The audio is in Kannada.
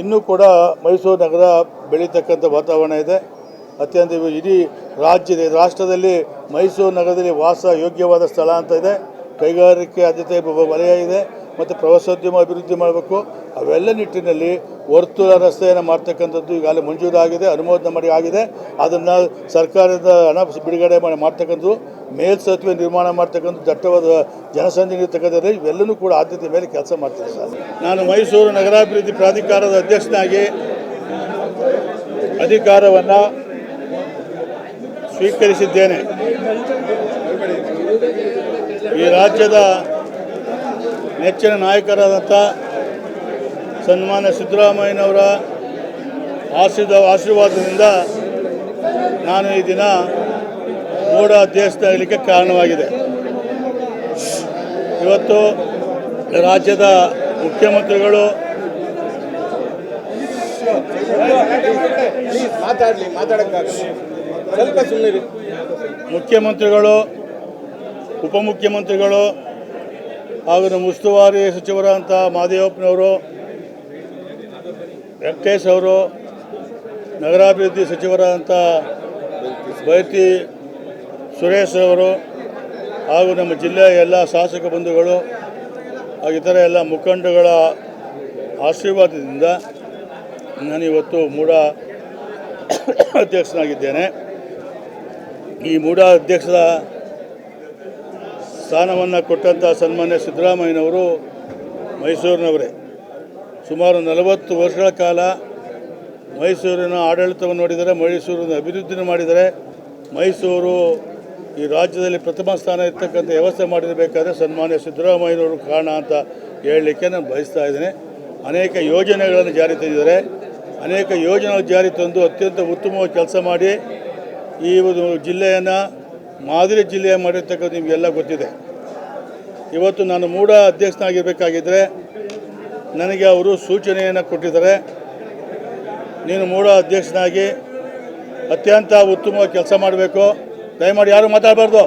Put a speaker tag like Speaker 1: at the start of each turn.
Speaker 1: ಇನ್ನೂ ಕೂಡ ಮೈಸೂರು ನಗರ ಬೆಳೀತಕ್ಕಂಥ ವಾತಾವರಣ ಇದೆ. ಅತ್ಯಂತ ಇಡೀ ರಾಜ್ಯದ, ರಾಷ್ಟ್ರದಲ್ಲಿ ಮೈಸೂರು ನಗರದಲ್ಲಿ ವಾಸ ಯೋಗ್ಯವಾದ ಸ್ಥಳ ಅಂತ ಇದೆ. ಕೈಗಾರಿಕೆ ಆದ್ಯತೆ ವಲಯ ಇದೆ. ಮತ್ತು ಪ್ರವಾಸೋದ್ಯಮ ಅಭಿವೃದ್ಧಿ ಮಾಡಬೇಕು. ಅವೆಲ್ಲ ನಿಟ್ಟಿನಲ್ಲಿ ವರ್ತುಲ ರಸ್ತೆಯನ್ನು ಮಾಡ್ತಕ್ಕಂಥದ್ದು ಈಗಾಗಲೇ ಮಂಜೂರಾಗಿದೆ, ಅನುಮೋದನೆ ಮಾಡಿ ಆಗಿದೆ. ಅದನ್ನು ಸರ್ಕಾರದ ಹಣ ಬಿಡುಗಡೆ ಮಾಡಿ ಮಾಡ್ತಕ್ಕಂಥದ್ದು ಮೇಲ್ಸೇತುವೆ ನಿರ್ಮಾಣ ಮಾಡ್ತಕ್ಕಂಥ ದಟ್ಟವಾದ ಜನಸಂದಣಿ ಇರ್ತಕ್ಕಂಥದ್ದು ಇವೆಲ್ಲನೂ ಕೂಡ ಆದ್ಯತೆ ಮೇಲೆ ಕೆಲಸ ಮಾಡ್ತೀನಿ ಸರ್. ನಾನು ಮೈಸೂರು ನಗರಾಭಿವೃದ್ಧಿ ಪ್ರಾಧಿಕಾರದ ಅಧ್ಯಕ್ಷನಾಗಿ ಅಧಿಕಾರವನ್ನು ಸ್ವೀಕರಿಸಿದ್ದೇನೆ. ಈ ರಾಜ್ಯದ ನೆಚ್ಚಿನ ನಾಯಕರಾದಂಥ ಸನ್ಮಾನ್ಯ ಸಿದ್ದರಾಮಯ್ಯನವರ ಆಶೀರ್ವ ಆಶೀರ್ವಾದದಿಂದ ನಾನು ಈ ದಿನ ಮೂಢ ಅಧ್ಯಕ್ಷನಾಗಲಿಕ್ಕೆ ಕಾರಣವಾಗಿದೆ. ಇವತ್ತು ರಾಜ್ಯದ ಮುಖ್ಯಮಂತ್ರಿಗಳು ಮುಖ್ಯಮಂತ್ರಿಗಳು ಉಪಮುಖ್ಯಮಂತ್ರಿಗಳು ಹಾಗೂ ನಮ್ಮ ಉಸ್ತುವಾರಿ ಸಚಿವರಾದಂಥ ಮಾದೇವಪ್ಪನವರು, ವೆಂಕಟೇಶ್ ಅವರು, ನಗರಾಭಿವೃದ್ಧಿ ಸಚಿವರಾದಂಥ ಬೈತಿ ಸುರೇಶ್ ಅವರು ಹಾಗೂ ನಮ್ಮ ಜಿಲ್ಲೆಯ ಎಲ್ಲ ಶಾಸಕ ಬಂಧುಗಳು ಹಾಗೂ ಇತರ ಎಲ್ಲ ಮುಖಂಡಗಳ ಆಶೀರ್ವಾದದಿಂದ ನಾನಿವತ್ತು ಮೂಡ ಅಧ್ಯಕ್ಷನಾಗಿದ್ದೇನೆ. ಈ ಮೂಡ ಅಧ್ಯಕ್ಷದ ಸ್ಥಾನವನ್ನು ಕೊಟ್ಟಂಥ ಸನ್ಮಾನ್ಯ ಸಿದ್ದರಾಮಯ್ಯನವರು ಮೈಸೂರಿನವರೇ. ಸುಮಾರು ನಲವತ್ತು ವರ್ಷಗಳ ಕಾಲ ಮೈಸೂರಿನ ಆಡಳಿತವನ್ನು ನೋಡಿದರೆ, ಮೈಸೂರಿನ ಅಭಿವೃದ್ಧಿನ ಮಾಡಿದರೆ, ಮೈಸೂರು ಈ ರಾಜ್ಯದಲ್ಲಿ ಪ್ರಥಮ ಸ್ಥಾನ ಇರ್ತಕ್ಕಂಥ ವ್ಯವಸ್ಥೆ ಮಾಡಿರಬೇಕಾದ್ರೆ ಸನ್ಮಾನ್ಯ ಸಿದ್ದರಾಮಯ್ಯನವರು ಕಾರಣ ಅಂತ ಹೇಳಲಿಕ್ಕೆ ನಾನು ಬಯಸ್ತಾ ಇದ್ದೇನೆ. ಅನೇಕ ಯೋಜನೆಗಳನ್ನು ಜಾರಿ ತಂದಿದ್ದಾರೆ. ಅನೇಕ ಯೋಜನೆಗಳು ಜಾರಿ ತಂದು ಅತ್ಯಂತ ಉತ್ತಮವಾಗಿ ಕೆಲಸ ಮಾಡಿ ಈ ಒಂದು ಜಿಲ್ಲೆಯನ್ನು ಮಾದರಿ ಜಿಲ್ಲೆಯ ಮಾಡಿರ್ತಕ್ಕಂಥ ನಿಮಗೆಲ್ಲ ಗೊತ್ತಿದೆ. ಇವತ್ತು ನಾನು ಮೂಡ ಅಧ್ಯಕ್ಷನಾಗಿರ್ಬೇಕಾಗಿದ್ದರೆ ನನಗೆ ಅವರು ಸೂಚನೆಯನ್ನು ಕೊಟ್ಟಿದ್ದಾರೆ. ನೀನು ಮೂಡ ಅಧ್ಯಕ್ಷನಾಗಿ ಅತ್ಯಂತ ಉತ್ತಮವಾಗಿ ಕೆಲಸ ಮಾಡಬೇಕು. ದಯಮಾಡಿ ಯಾರು ಮಾತಾಡಬಾರ್ದು?